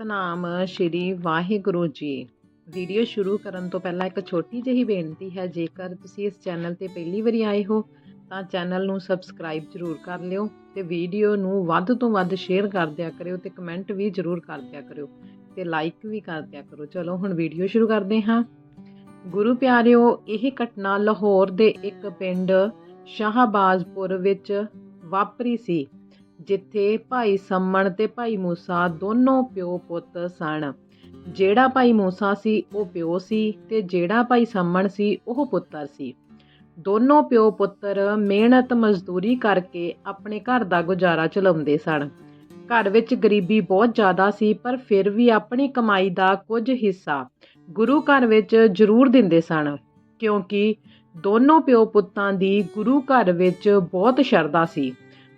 Satnam Shri Waheguru ji. Video ਸ਼ੁਰੂ ਕਰਨ ਤੋਂ ਪਹਿਲਾਂ ਇੱਕ ਛੋਟੀ ਜਿਹੀ ਬੇਨਤੀ ਹੈ, ਜੇਕਰ ਤੁਸੀਂ ਇਸ ਚੈਨਲ ਤੇ ਪਹਿਲੀ ਵਾਰੀ ਆਏ ਹੋ, ਤਾਂ ਚੈਨਲ ਨੂੰ ਸਬਸਕ੍ਰਾਈਬ ਜ਼ਰੂਰ ਕਰ ਲਿਓ ਤੇ ਵੀਡੀਓ ਨੂੰ ਵੱਧ ਤੋਂ ਵੱਧ ਸ਼ੇਅਰ ਕਰ ਦਿਆ ਕਰਿਓ ਤੇ ਕਮੈਂਟ ਵੀ ਜ਼ਰੂਰ ਕਰ ਦਿਆ ਕਰਿਓ ਤੇ ਲਾਈਕ ਵੀ ਕਰ ਦਿਆ ਕਰੋ। ਚਲੋ, ਹੁਣ ਵੀਡੀਓ ਸ਼ੁਰੂ ਕਰਦੇ ਹਾਂ। ਗੁਰੂ ਪਿਆਰਿਓ, ਇਹ ਘਟਨਾ ਲਾਹੌਰ ਦੇ ਇੱਕ ਪਿੰਡ ਸ਼ਾਹਬਾਜ਼ਪੁਰ ਵਿੱਚ ਵਾਪਰੀ ਸੀ। ਜਿੱਥੇ ਭਾਈ ਸੰਮਣ ਤੇ ਭਾਈ ਮੂਸਾ ਦੋਨੋਂ ਪਿਓ ਪੁੱਤ ਸਨ। ਜਿਹੜਾ ਭਾਈ ਮੂਸਾ ਸੀ, ਉਹ ਪਿਓ ਸੀ ਤੇ ਜਿਹੜਾ ਭਾਈ ਸੰਮਣ ਸੀ, ਉਹ ਪੁੱਤਰ ਸੀ। ਦੋਨੋਂ ਪਿਓ ਪੁੱਤਰ ਮਿਹਨਤ ਮਜ਼ਦੂਰੀ ਕਰਕੇ ਆਪਣੇ ਘਰ ਦਾ ਗੁਜ਼ਾਰਾ ਚਲਾਉਂਦੇ ਸਨ। ਘਰ ਵਿੱਚ ਗਰੀਬੀ ਬਹੁਤ ਜ਼ਿਆਦਾ ਸੀ, ਪਰ ਫਿਰ ਵੀ ਆਪਣੀ ਕਮਾਈ ਦਾ ਕੁਝ ਹਿੱਸਾ ਗੁਰੂ ਘਰ ਵਿੱਚ ਜ਼ਰੂਰ ਦਿੰਦੇ ਸਨ, ਕਿਉਂਕਿ ਦੋਨੋਂ ਪਿਓ ਪੁੱਤਾਂ ਦੀ ਗੁਰੂ ਘਰ ਵਿੱਚ ਬਹੁਤ ਸ਼ਰਧਾ ਸੀ।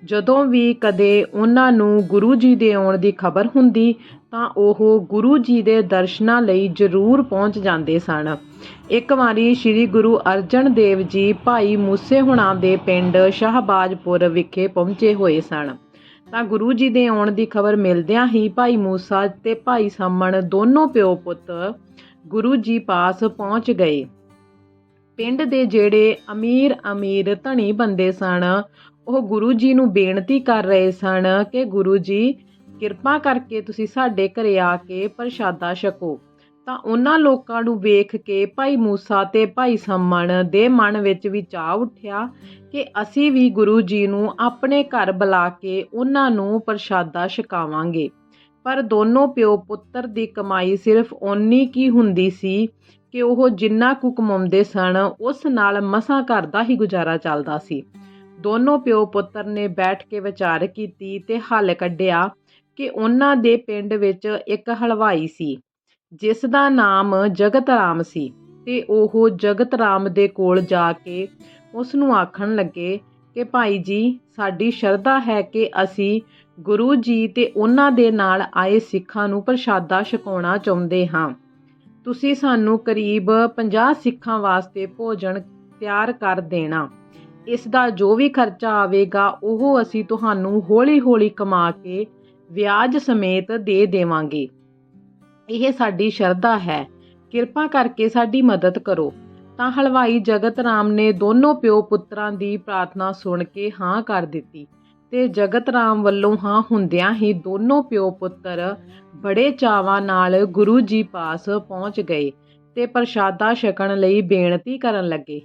ਜਦੋਂ ਵੀ ਕਦੇ ਉਹਨਾਂ ਨੂੰ ਗੁਰੂ ਜੀ ਦੇ ਆਉਣ ਦੀ ਖਬਰ ਹੁੰਦੀ, ਤਾਂ ਉਹ ਗੁਰੂ ਜੀ ਦੇ ਦਰਸ਼ਨਾਂ ਲਈ ਜ਼ਰੂਰ ਪਹੁੰਚ ਜਾਂਦੇ ਸਨ। ਇੱਕ ਵਾਰੀ ਸ੍ਰੀ ਗੁਰੂ ਅਰਜਨ ਦੇਵ ਜੀ ਭਾਈ ਮੂਸੇ ਹੁਣਾਂ ਦੇ ਪਿੰਡ ਸ਼ਾਹਬਾਜ਼ਪੁਰ ਵਿਖੇ ਪਹੁੰਚੇ ਹੋਏ ਸਨ। ਤਾਂ ਗੁਰੂ ਜੀ ਦੇ ਆਉਣ ਦੀ ਖਬਰ ਮਿਲਦਿਆਂ ਹੀ ਭਾਈ ਮੂਸਾ ਤੇ ਭਾਈ ਸਾਮਣ ਦੋਨੋਂ ਪਿਓ ਪੁੱਤ ਗੁਰੂ ਜੀ ਪਾਸ ਪਹੁੰਚ ਗਏ। ਪਿੰਡ ਦੇ ਜਿਹੜੇ ਅਮੀਰ ਅਮੀਰ ਧਣੀ ਬੰਦੇ ਸਨ ਉਹ ਗੁਰੂ ਜੀ ਨੂੰ ਬੇਨਤੀ ਕਰ ਰਹੇ ਸਨ ਕਿ ਗੁਰੂ ਜੀ, ਕਿਰਪਾ ਕਰਕੇ ਤੁਸੀਂ ਸਾਡੇ ਘਰੇ ਆ ਕੇ ਪ੍ਰਸ਼ਾਦਾ ਛਕੋ। ਤਾਂ ਉਹਨਾਂ ਲੋਕਾਂ ਨੂੰ ਵੇਖ ਕੇ ਭਾਈ ਮੂਸਾ ਤੇ ਭਾਈ ਸੰਮਣ ਦੇ ਮਨ ਵਿੱਚ ਵੀ ਚਾਹ ਉੱਠਿਆ ਕਿ ਅਸੀਂ ਵੀ ਗੁਰੂ ਜੀ ਨੂੰ ਆਪਣੇ ਘਰ ਬੁਲਾ ਕੇ ਉਹਨਾਂ ਨੂੰ ਪ੍ਰਸ਼ਾਦਾ ਛਕਾਵਾਂਗੇ। ਪਰ ਦੋਨੋਂ ਪਿਓ ਪੁੱਤਰ ਦੀ ਕਮਾਈ ਸਿਰਫ ਓਨੀ ਕੀ ਹੁੰਦੀ ਸੀ ਕਿ ਉਹ ਜਿੰਨਾ ਕੁ ਕਮਾਉਂਦੇ ਸਨ, ਉਸ ਨਾਲ ਮਸਾਂ ਘਰ ਦਾ ਹੀ ਗੁਜ਼ਾਰਾ ਚੱਲਦਾ ਸੀ। ਦੋਨੋਂ ਪਿਓ ਪੁੱਤਰ ਨੇ ਬੈਠ ਕੇ ਵਿਚਾਰ ਕੀਤੀ ਤੇ ਹੱਲ ਕੱਢਿਆ ਕਿ ਉਹਨਾਂ ਦੇ ਪਿੰਡ ਵਿੱਚ ਇੱਕ ਹਲਵਾਈ ਸੀ, ਜਿਸ ਦਾ ਨਾਮ ਜਗਤ ਰਾਮ ਸੀ ਤੇ ਉਹ ਜਗਤ ਰਾਮ ਦੇ ਕੋਲ ਜਾ ਕੇ ਉਸ ਨੂੰ ਆਖਣ ਲੱਗੇ ਕਿ ਭਾਈ ਜੀ, ਸਾਡੀ ਸ਼ਰਧਾ ਹੈ ਕਿ ਅਸੀਂ ਗੁਰੂ ਜੀ ਤੇ ਉਹਨਾਂ ਦੇ ਨਾਲ ਆਏ ਸਿੱਖਾਂ ਨੂੰ ਪ੍ਰਸ਼ਾਦਾ ਛਕਾਉਣਾ ਚਾਹੁੰਦੇ ਹਾਂ। ਤੁਸੀਂ ਸਾਨੂੰ ਕਰੀਬ 50 ਸਿੱਖਾਂ ਵਾਸਤੇ ਭੋਜਨ ਤਿਆਰ ਕਰ ਦੇਣਾ। ਇਸ ਦਾ ਜੋ ਵੀ ਖਰਚਾ ਆਵੇਗਾ, ਉਹ ਅਸੀਂ ਤੁਹਾਨੂੰ ਹੌਲੀ-ਹੌਲੀ ਕਮਾ ਕੇ ਵਿਆਜ ਸਮੇਤ ਦੇ ਦੇਵਾਂਗੇ। ਇਹ ਸਾਡੀ ਸ਼ਰਧਾ ਹੈ। ਕਿਰਪਾ ਕਰਕੇ ਸਾਡੀ ਮਦਦ ਕਰੋ। ਤਾਂ ਹਲਵਾਈ ਜਗਤ ਰਾਮ ਨੇ ਦੋਨੋਂ ਪਿਓ ਪੁੱਤਰਾਂ ਦੀ ਪ੍ਰਾਰਥਨਾ ਸੁਣ ਕੇ ਹਾਂ ਕਰ ਦਿੱਤੀ ਤੇ ਜਗਤ ਰਾਮ ਵੱਲੋਂ ਹਾਂ ਹੁੰਦਿਆਂ ਹੀ ਦੋਨੋਂ ਪਿਓ ਪੁੱਤਰ ਬੜੇ ਚਾਵਾਂ ਨਾਲ ਗੁਰੂ ਜੀ ਪਾਸ ਪਹੁੰਚ ਗਏ ਤੇ ਪ੍ਰਸ਼ਾਦਾ ਛਕਣ ਲਈ ਬੇਨਤੀ ਕਰਨ ਲੱਗੇ।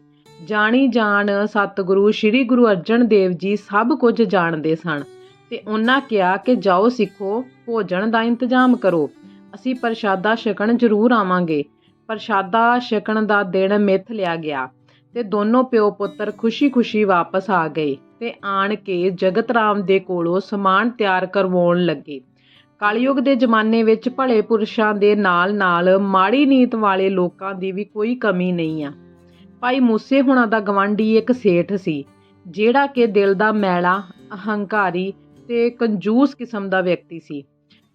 ਜਾਣੀ ਜਾਣ ਸਤਿਗੁਰੂ, ਸ੍ਰੀ ਗੁਰੂ ਅਰਜਨ ਦੇਵ ਜੀ ਸਭ ਕੁਝ ਜਾਣਦੇ ਸਨ ਤੇ ਉਹਨਾਂ ਕਿਹਾ ਕਿ ਜਾਓ ਸਿੱਖੋ, ਭੋਜਨ ਦਾ ਇੰਤਜ਼ਾਮ ਕਰੋ। ਅਸੀਂ ਪ੍ਰਸ਼ਾਦਾ ਛਕਣ ਜ਼ਰੂਰ ਆਵਾਂਗੇ। ਪ੍ਰਸ਼ਾਦਾ ਛਕਣ ਦਾ ਦਿਨ ਮਿੱਥ ਲਿਆ ਗਿਆ ਤੇ ਦੋਨੋਂ ਪਿਓ ਪੁੱਤਰ ਖੁਸ਼ੀ-ਖੁਸ਼ੀ ਵਾਪਸ ਆ ਗਏ ਤੇ ਆਣ ਕੇ ਜਗਤ ਰਾਮ ਦੇ ਕੋਲੋਂ ਸਮਾਨ ਤਿਆਰ ਕਰਵਾਉਣ ਲੱਗੇ। ਕਲਯੁਗ ਦੇ ਜ਼ਮਾਨੇ ਵਿੱਚ ਭਲੇ ਪੁਰਸ਼ਾਂ ਦੇ ਨਾਲ-ਨਾਲ ਮਾੜੀ ਨੀਤ ਵਾਲੇ ਲੋਕਾਂ ਦੀ ਵੀ ਕੋਈ ਕਮੀ ਨਹੀਂ ਆ। ਭਾਈ ਮੂਸੇ ਹੁਣਾਂ ਦਾ ਗਵਾਂਢੀ ਇੱਕ ਸੇਠ ਸੀ, ਜਿਹੜਾ ਕਿ ਦਿਲ ਦਾ ਮੈਲਾ, ਅਹੰਕਾਰੀ ਤੇ ਕੰਜੂਸ ਕਿਸਮ ਦਾ ਵਿਅਕਤੀ ਸੀ।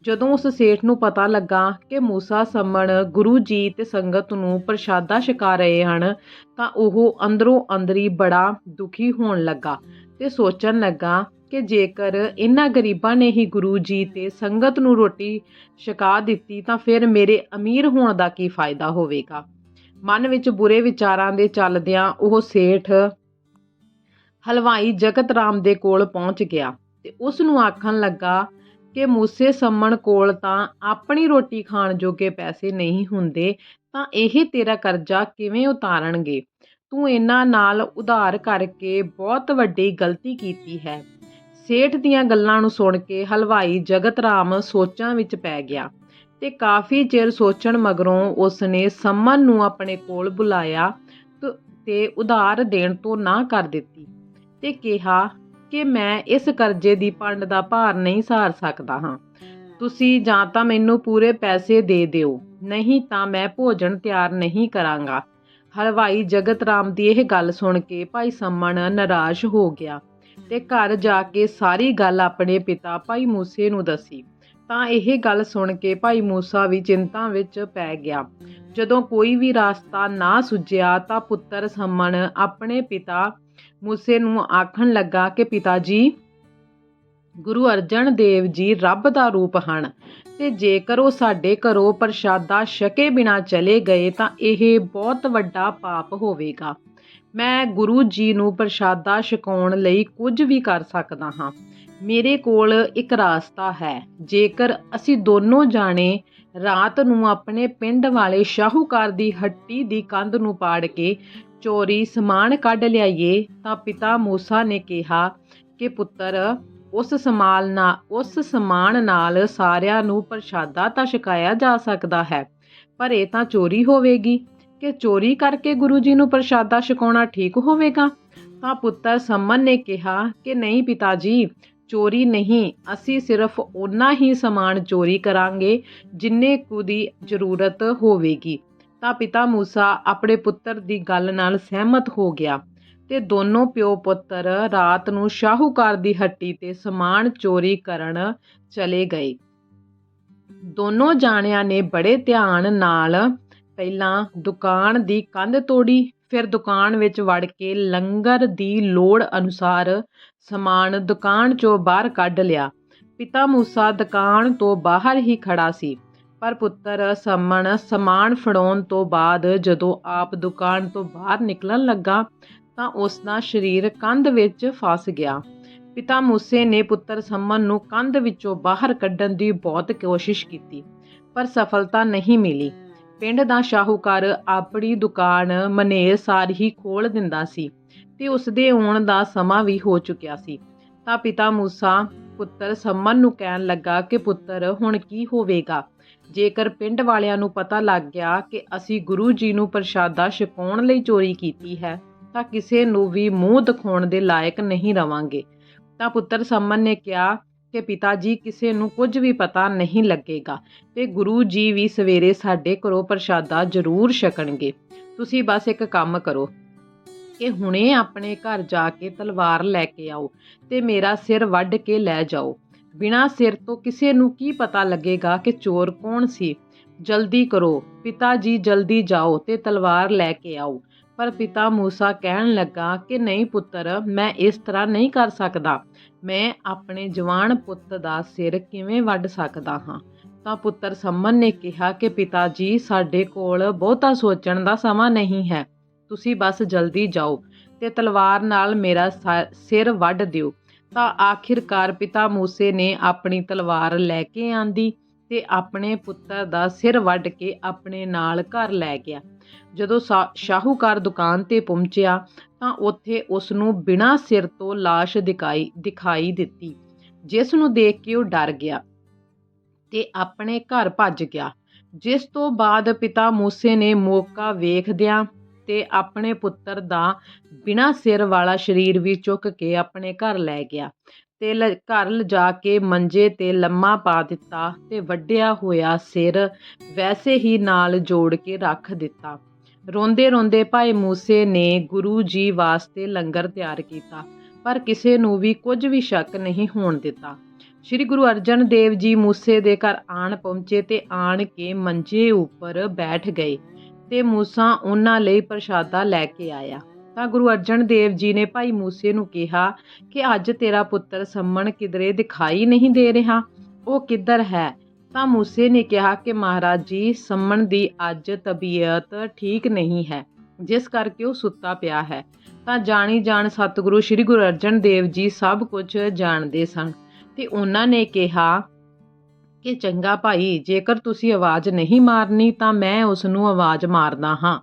ਜਦੋਂ ਉਸ ਸੇਠ ਨੂੰ ਪਤਾ ਲੱਗਾ ਕਿ ਮੂਸਾ ਸੰਮਣ ਗੁਰੂ ਜੀ ਤੇ ਸੰਗਤ ਨੂੰ ਪ੍ਰਸ਼ਾਦਾ ਛਕਾ ਰਹੇ ਹਨ, ਤਾਂ ਉਹ ਅੰਦਰੋਂ ਅੰਦਰੀ ਬੜਾ ਦੁਖੀ ਹੋਣ ਲੱਗਾ ਤੇ ਸੋਚਣ ਲੱਗਾ ਕਿ ਜੇਕਰ ਇਹਨਾਂ ਗਰੀਬਾਂ ਨੇ ਹੀ ਗੁਰੂ ਜੀ ਤੇ ਸੰਗਤ ਨੂੰ ਰੋਟੀ ਛਕਾ ਦਿੱਤੀ, ਤਾਂ ਫਿਰ ਮੇਰੇ ਅਮੀਰ ਹੋਣ ਦਾ ਕੀ ਫਾਇਦਾ ਹੋਵੇਗਾ। ਮਨ ਵਿੱਚ ਬੁਰੇ ਵਿਚਾਰਾਂ ਦੇ ਚੱਲਦਿਆਂ ਉਹ ਸੇਠ ਹਲਵਾਈ ਜਗਤ ਰਾਮ ਦੇ ਕੋਲ ਪਹੁੰਚ ਗਿਆ ਤੇ ਉਸ ਨੂੰ ਆਖਣ ਲੱਗਾ ਕਿ ਮੂਸੇ ਸੰਮਣ ਕੋਲ ਤਾਂ ਆਪਣੀ ਰੋਟੀ ਖਾਣ ਜੋਗੇ ਪੈਸੇ ਨਹੀਂ ਹੁੰਦੇ, ਤਾਂ ਇਹ ਤੇਰਾ ਕਰਜ਼ਾ ਕਿਵੇਂ ਉਤਾਰਨਗੇ? ਤੂੰ ਇਹਨਾਂ ਨਾਲ ਉਧਾਰ ਕਰਕੇ ਬਹੁਤ ਵੱਡੀ ਗਲਤੀ ਕੀਤੀ ਹੈ। ਸੇਠ ਦੀਆਂ ਗੱਲਾਂ ਨੂੰ ਸੁਣ ਕੇ ਹਲਵਾਈ ਜਗਤ ਰਾਮ ਸੋਚਾਂ ਵਿੱਚ ਪੈ ਗਿਆ। ਤੇ ਕਾਫੀ ਚਿਰ ਸੋਚਣ ਮਗਰੋਂ ਉਸਨੇ ਸੰਮਨ ਨੂੰ ਆਪਣੇ ਕੋਲ ਬੁਲਾਇਆ ਤੇ ਉਧਾਰ ਦੇਣ ਤੋਂ ਨਾ ਕਰ ਦਿੱਤੀ ਤੇ ਕਿਹਾ ਕਿ ਮੈਂ ਇਸ ਕਰਜ਼ੇ ਦੀ ਪੰਡ ਦਾ ਭਾਰ ਨਹੀਂ ਸਹਾਰ ਸਕਦਾ ਹਾਂ। ਤੁਸੀਂ ਜਾਂ ਤਾਂ ਮੈਨੂੰ ਪੂਰੇ ਪੈਸੇ ਦੇ ਦਿਓ, ਨਹੀਂ ਤਾਂ ਮੈਂ ਭੋਜਨ ਤਿਆਰ ਨਹੀਂ ਕਰਾਂਗਾ। ਹਲਵਾਈ ਜਗਤ ਰਾਮ ਦੀ ਇਹ ਗੱਲ ਸੁਣ ਕੇ ਭਾਈ ਸੰਮਣ ਨਿਰਾਸ਼ ਹੋ ਗਿਆ ਤੇ ਘਰ ਜਾ ਕੇ ਸਾਰੀ ਗੱਲ ਆਪਣੇ ਪਿਤਾ ਭਾਈ ਮੂਸੇ ਨੂੰ ਦੱਸੀ। ਤਾਂ ਇਹ ਗੱਲ ਸੁਣ ਕੇ ਭਾਈ ਮੂਸਾ ਵੀ ਚਿੰਤਾ ਵਿੱਚ ਪੈ ਗਿਆ। ਜਦੋਂ ਕੋਈ ਵੀ ਰਾਸਤਾ ਨਾ ਸੁਝਿਆ ਤਾਂ ਪੁੱਤਰ ਸੰਮਣ ਆਪਣੇ ਪਿਤਾ ਮੂਸੇ ਨੂੰ ਆਖਣ ਲੱਗਾ ਕਿ ਪਿਤਾ ਜੀ ਗੁਰੂ ਅਰਜਨ ਦੇਵ ਜੀ ਰੱਬ ਦਾ ਰੂਪ ਹਨ ਤੇ ਤੇ ਜੇਕਰ ਉਹ ਸਾਡੇ ਘਰੋਂ ਪ੍ਰਸ਼ਾਦਾ ਛਕੇ ਬਿਨਾ ਚਲੇ ਗਏ ਤਾਂ ਇਹ ਬਹੁਤ ਵੱਡਾ ਪਾਪ ਹੋਵੇਗਾ। ਮੈਂ ਗੁਰੂ ਜੀ ਨੂੰ ਪ੍ਰਸ਼ਾਦਾ ਛਕਾਉਣ ਲਈ ਕੁਝ ਵੀ ਕਰ ਸਕਦਾ ਹਾਂ। ਮੇਰੇ ਕੋਲ ਇੱਕ ਰਾਸਤਾ ਹੈ। ਜੇਕਰ ਅਸੀਂ ਦੋਨੋਂ ਜਾਣੇ ਰਾਤ ਨੂੰ ਆਪਣੇ ਪਿੰਡ ਵਾਲੇ ਸ਼ਾਹੂਕਾਰ ਦੀ ਹੱਟੀ ਦੀ ਕੰਧ ਨੂੰ ਪਾੜ ਕੇ ਚੋਰੀ ਸਮਾਨ ਕੱਢ ਲਿਆਈਏ, ਤਾਂ ਪਿਤਾ ਮੂਸਾ ਨੇ ਕਿਹਾ ਕਿ ਪੁੱਤਰ, ਉਸ ਸਮਾਲ ਨਾਲ ਉਸ ਸਮਾਨ ਨਾਲ ਸਾਰਿਆਂ ਨੂੰ ਪ੍ਰਸ਼ਾਦਾ ਤਾਂ ਛਕਾਇਆ ਜਾ ਸਕਦਾ ਹੈ, ਪਰ ਇਹ ਤਾਂ ਚੋਰੀ ਹੋਵੇਗੀ। ਕਿ ਚੋਰੀ ਕਰਕੇ ਗੁਰੂ ਜੀ ਨੂੰ ਪ੍ਰਸ਼ਾਦਾ ਛਕਾਉਣਾ ਠੀਕ ਹੋਵੇਗਾ? ਤਾਂ ਪੁੱਤਰ ਸੰਮਨ ਨੇ ਕਿਹਾ ਕਿ ਨਹੀਂ ਪਿਤਾ ਜੀ ਚੋਰੀ ਨਹੀਂ। ਅਸੀਂ ਸਿਰਫ ਓਨਾ ਹੀ ਸਮਾਨ ਚੋਰੀ ਕਰਾਂਗੇ ਜਿੰਨੇ ਕੁ ਦੀ ਜ਼ਰੂਰਤ ਹੋਵੇਗੀ। ਤਾਂ ਪਿਤਾ ਮੂਸਾ ਆਪਣੇ ਪੁੱਤਰ ਦੀ ਗੱਲ ਨਾਲ ਸਹਿਮਤ ਹੋ ਗਿਆ ਤੇ ਦੋਨੋਂ ਪਿਓ ਪੁੱਤਰ ਰਾਤ ਨੂੰ ਸ਼ਾਹੂਕਾਰ ਦੀ ਹੱਟੀ ਤੇ ਸਮਾਨ ਚੋਰੀ ਕਰਨ ਚਲੇ ਗਏ। ਦੋਨੋਂ ਜਾਣਿਆਂ ਨੇ ਬੜੇ ਧਿਆਨ ਨਾਲ ਪਹਿਲਾਂ ਦੁਕਾਨ ਦੀ ਕੰਧ ਤੋੜੀ ਫਿਰ ਦੁਕਾਨ ਵਿੱਚ ਵੜ ਕੇ ਲੰਗਰ ਦੀ ਲੋੜ ਅਨੁਸਾਰ ਸਮਾਨ ਦੁਕਾਨ ਚੋਂ ਬਾਹਰ ਕੱਢ ਲਿਆ। ਪਿਤਾ ਮੂਸਾ ਦੁਕਾਨ ਤੋਂ ਬਾਹਰ ਹੀ ਖੜਾ ਸੀ। ਪਰ ਪੁੱਤਰ ਸਮਣ ਸਮਾਨ ਫੜਾਉਣ ਤੋਂ ਬਾਅਦ ਜਦੋਂ ਆਪ ਦੁਕਾਨ ਤੋਂ ਬਾਹਰ ਨਿਕਲਣ ਲੱਗਾ ਤਾਂ ਉਸ ਦਾ ਸਰੀਰ ਕੰਧ ਵਿੱਚ ਫਸ ਗਿਆ। ਪਿਤਾ ਮੂਸੇ ਨੇ ਪੁੱਤਰ ਸਮਨ ਨੂੰ ਕੰਧ ਵਿੱਚੋਂ ਬਾਹਰ ਕੱਢਣ ਦੀ ਬਹੁਤ ਕੋਸ਼ਿਸ਼ ਕੀਤੀ, ਪਰ ਸਫਲਤਾ ਨਹੀਂ ਮਿਲੀ। ਪਿੰਡ ਦਾ ਸ਼ਾਹੂਕਾਰ ਆਪਣੀ ਦੁਕਾਨ ਮਨੇਰ ਸਾਰ ਹੀ ਖੋਲ ਦਿੰਦਾ ਸੀ ਤੇ ਉਸ ਦੇ ਆਉਣ ਦਾ ਸਮਾਂ ਵੀ ਹੋ ਚੁੱਕਿਆ ਸੀ। ਤਾਂ ਪਿਤਾ ਮੂਸਾ ਪੁੱਤਰ ਸਮਨ ਨੂੰ ਕਹਿਣ ਲੱਗਾ ਕਿ ਪੁੱਤਰ, ਹੁਣ ਕੀ ਹੋਵੇਗਾ? ਜੇਕਰ ਪਿੰਡ ਵਾਲਿਆਂ ਨੂੰ ਪਤਾ ਲੱਗ ਗਿਆ ਕਿ ਅਸੀਂ ਗੁਰੂ ਜੀ ਨੂੰ ਪ੍ਰਸ਼ਾਦਾ ਛਕਾਉਣ ਲਈ ਚੋਰੀ ਕੀਤੀ ਹੈ, ਤਾਂ ਕਿਸੇ ਨੂੰ ਵੀ ਮੂੰਹ ਦਿਖਾਉਣ ਦੇ ਲਾਇਕ ਨਹੀਂ ਰਵਾਂਗੇ। ਤਾਂ ਪੁੱਤਰ ਸਮਨ ਨੇ ਕਿਹਾ ਕਿ ਪਿਤਾ ਜੀ ਕਿਸੇ ਨੂੰ ਕੁਝ ਵੀ ਪਤਾ ਨਹੀਂ ਲੱਗੇਗਾ ਤੇ ਗੁਰੂ ਜੀ ਵੀ ਸਵੇਰੇ ਸਾਡੇ ਘਰੋਂ ਪ੍ਰਸ਼ਾਦਾ ਜ਼ਰੂਰ ਛਕਣਗੇ। ਤੁਸੀਂ ਬਸ ਇੱਕ ਕੰਮ ਕਰੋ ਕਿ ਹੁਣੇ ਆਪਣੇ ਘਰ ਜਾ ਕੇ ਤਲਵਾਰ ਲੈ ਕੇ ਆਓ ਤੇ ਮੇਰਾ ਸਿਰ ਵੱਢ ਕੇ ਲੈ ਜਾਓ। ਬਿਨਾਂ ਸਿਰ ਤੋਂ ਕਿਸੇ ਨੂੰ ਕੀ ਪਤਾ ਲੱਗੇਗਾ ਕਿ ਚੋਰ ਕੌਣ ਸੀ? ਜਲਦੀ ਕਰੋ। ਪਿਤਾ ਜੀ ਜਲਦੀ ਜਾਓ ਤੇ ਤਲਵਾਰ ਲੈ ਕੇ ਆਓ। ਪਰ ਪਿਤਾ ਮੂਸਾ ਕਹਿਣ ਲੱਗਾ ਕਿ ਨਹੀਂ ਪੁੱਤਰ, ਮੈਂ ਇਸ ਤਰ੍ਹਾਂ ਨਹੀਂ ਕਰ ਸਕਦਾ। ਮੈਂ ਆਪਣੇ ਜਵਾਨ ਪੁੱਤ ਦਾ ਸਿਰ ਕਿਵੇਂ ਵੱਢ ਸਕਦਾ ਹਾਂ? ਤਾਂ ਪੁੱਤਰ ਸੰਮਨ ਨੇ ਕਿਹਾ ਕਿ ਪਿਤਾ ਜੀ ਸਾਡੇ ਕੋਲ ਬਹੁਤਾ ਸੋਚਣ ਦਾ ਸਮਾਂ ਨਹੀਂ ਹੈ। ਤੁਸੀਂ ਬਸ ਜਲਦੀ ਜਾਓ ਤੇ ਤਲਵਾਰ ਨਾਲ ਮੇਰਾ ਸਿਰ ਵੱਢ ਦਿਓ। ਤਾਂ ਆਖਿਰਕਾਰ ਪਿਤਾ ਮੂਸੇ ਨੇ ਆਪਣੀ ਤਲਵਾਰ ਲੈ ਕੇ ਆਂਦੀ। ਤੇ ਆਪਣੇ ਪੁੱਤਰ ਦਾ ਸਿਰ ਵੱਢ ਕੇ ਆਪਣੇ ਨਾਲ ਘਰ ਲੈ ਗਿਆ। ਜਦੋਂ ਸ਼ਾਹੂਕਾਰ ਦੁਕਾਨ ਤੇ ਪਹੁੰਚਿਆ ਤਾਂ ਉੱਥੇ ਉਸ ਨੂੰ ਬਿਨਾਂ ਸਿਰ ਤੋਂ লাশ ਦਿਖਾਈ ਦਿਖਾਈ ਦਿੱਤੀ, ਜਿਸ ਨੂੰ ਦੇਖ ਕੇ ਉਹ ਡਰ ਗਿਆ ਤੇ ਆਪਣੇ ਘਰ ਭੱਜ ਗਿਆ। ਜਿਸ ਤੋਂ ਬਾਅਦ ਪਿਤਾ ਮੂਸੇ ਨੇ ਮੌਕਾ ਵੇਖਦਿਆਂ ਤੇ ਆਪਣੇ ਪੁੱਤਰ ਦਾ ਬਿਨਾਂ ਸਿਰ ਵਾਲਾ ਸਰੀਰ ਵੀ ਚੁੱਕ ਕੇ ਆਪਣੇ ਘਰ ਲੈ ਗਿਆ। ਤੇ ਘਰ ਲਿਜਾ ਕੇ ਮੰਜੇ ਤੇ ਲੰਮਾ ਪਾ ਦਿੱਤਾ ਤੇ ਵੱਡਿਆ ਹੋਇਆ ਸਿਰ ਵੈਸੇ ਹੀ ਨਾਲ ਜੋੜ ਕੇ ਰੱਖ ਦਿੱਤਾ। ਰੋਂਦੇ ਰੋਂਦੇ ਭਾਈ ਮੂਸੇ ਨੇ ਗੁਰੂ ਜੀ ਵਾਸਤੇ ਲੰਗਰ ਤਿਆਰ ਕੀਤਾ, ਪਰ ਕਿਸੇ ਨੂੰ ਵੀ ਕੁਝ ਵੀ ਸ਼ੱਕ ਨਹੀਂ ਹੋਣ ਦਿੱਤਾ। ਸ੍ਰੀ ਗੁਰੂ ਅਰਜਨ ਦੇਵ ਜੀ ਮੂਸੇ ਦੇ ਘਰ ਆਣ ਪਹੁੰਚੇ ਤੇ ਆਣ ਕੇ ਮੰਜੇ ਉੱਪਰ ਬੈਠ ਗਏ ਤੇ ਮੂਸਾ ਉਹਨਾਂ ਲਈ ਪ੍ਰਸ਼ਾਦਾ ਲੈ ਕੇ ਆਇਆ। ਤਾਂ ਗੁਰੂ ਅਰਜਨ ਦੇਵ ਜੀ ਨੇ ਭਾਈ ਮੂਸੇ ਨੂੰ ਕਿਹਾ ਕਿ ਅੱਜ ਤੇਰਾ ਪੁੱਤਰ ਸੰਮਣ ਕਿਧਰੇ ਦਿਖਾਈ ਨਹੀਂ ਦੇ ਰਿਹਾ, ਉਹ ਕਿੱਧਰ ਹੈ? ਤਾਂ ਮੂਸੇ ਨੇ ਕਿਹਾ ਕਿ ਮਹਾਰਾਜ ਜੀ, ਸੰਮਣ ਦੀ ਅੱਜ ਤਬੀਅਤ ਠੀਕ ਨਹੀਂ ਹੈ, ਜਿਸ ਕਰਕੇ ਉਹ ਸੁੱਤਾ ਪਿਆ ਹੈ। ਤਾਂ ਜਾਣੀ ਜਾਣ ਸਤਿਗੁਰੂ ਸ੍ਰੀ ਗੁਰੂ ਅਰਜਨ ਦੇਵ ਜੀ ਸਭ ਕੁਝ ਜਾਣਦੇ ਸਨ ਤੇ ਉਹਨਾਂ ਨੇ ਕਿਹਾ ਕਿ ਚੰਗਾ ਭਾਈ, ਜੇਕਰ ਤੁਸੀਂ ਆਵਾਜ਼ ਨਹੀਂ ਮਾਰਨੀ ਤਾਂ ਮੈਂ ਉਸ ਨੂੰ ਆਵਾਜ਼ ਮਾਰਦਾ ਹਾਂ।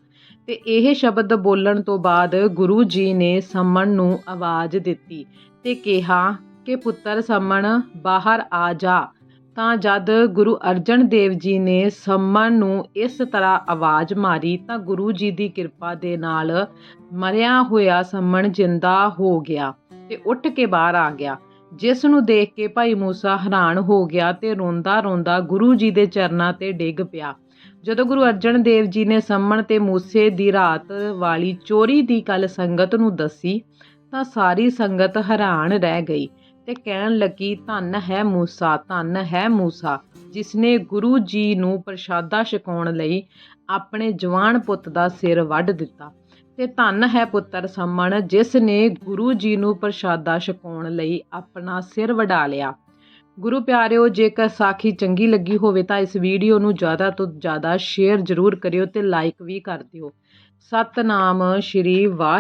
ਤੇ ਇਹ ਸ਼ਬਦ ਬੋਲਣ ਤੋਂ ਬਾਅਦ ਗੁਰੂ ਜੀ ਨੇ ਸੰਮਣ ਨੂੰ ਆਵਾਜ਼ ਦਿੱਤੀ ਤੇ ਕਿਹਾ ਕਿ ਪੁੱਤਰ ਸੰਮਣ, ਬਾਹਰ ਆ ਜਾ। ਤਾਂ ਜਦ ਗੁਰੂ ਅਰਜਨ ਦੇਵ ਜੀ ਨੇ ਸੰਮਣ ਨੂੰ ਇਸ ਤਰ੍ਹਾਂ ਆਵਾਜ਼ ਮਾਰੀ ਤਾਂ ਗੁਰੂ ਜੀ ਦੀ ਕਿਰਪਾ ਦੇ ਨਾਲ ਮਰਿਆ ਹੋਇਆ ਸੰਮਣ ਜਿੰਦਾ ਹੋ ਗਿਆ ਤੇ ਉੱਠ ਕੇ ਬਾਹਰ ਆ ਗਿਆ। ਜਿਸ ਨੂੰ ਦੇਖ ਕੇ ਭਾਈ ਮੂਸਾ ਹੈਰਾਨ ਹੋ ਗਿਆ ਤੇ ਰੋਂਦਾ ਰੋਂਦਾ ਗੁਰੂ ਜੀ ਦੇ ਚਰਨਾਂ ਤੇ ਡਿੱਗ ਪਿਆ। ਜਦੋਂ ਗੁਰੂ ਅਰਜਨ ਦੇਵ ਜੀ ਨੇ ਸੰਮਣ ਤੇ ਮੂਸੇ ਦੀ ਰਾਤ ਵਾਲੀ ਚੋਰੀ ਦੀ ਗੱਲ ਸੰਗਤ ਨੂੰ ਦੱਸੀ, ਤਾਂ ਸਾਰੀ ਸੰਗਤ ਹੈਰਾਨ ਰਹਿ ਗਈ ਤੇ ਕਹਿਣ ਲੱਗੀ, ਧੰਨ ਹੈ ਮੂਸਾ, ਧੰਨ ਹੈ ਮੂਸਾ, ਜਿਸਨੇ ਗੁਰੂ ਜੀ ਨੂੰ ਪ੍ਰਸ਼ਾਦਾ ਛਕਾਉਣ ਲਈ ਆਪਣੇ ਜਵਾਨ ਪੁੱਤ ਦਾ ਸਿਰ ਵੱਢ ਦਿੱਤਾ ਤੇ ਧੰਨ ਹੈ ਪੁੱਤਰ ਸੰਮਣ ਜਿਸ ਨੇ ਗੁਰੂ ਜੀ ਨੂੰ ਪ੍ਰਸ਼ਾਦਾ ਛਕਾਉਣ ਲਈ ਆਪਣਾ ਸਿਰ ਵਢਾ ਲਿਆ। ਗੁਰੂ ਪਿਆਰਿਓ, ਜੇਕਰ ਸਾਖੀ ਚੰਗੀ ਲੱਗੀ ਹੋਵੇ ਤਾਂ ਇਸ ਵੀਡੀਓ ਨੂੰ ਜ਼ਿਆਦਾ ਤੋਂ ਜ਼ਿਆਦਾ ਸ਼ੇਅਰ ਜ਼ਰੂਰ ਕਰਿਓ ਤੇ ਲਾਈਕ ਵੀ ਕਰ ਦਿਓ। ਸਤਨਾਮ, ਸ਼੍ਰੀ ਵਾਹਿ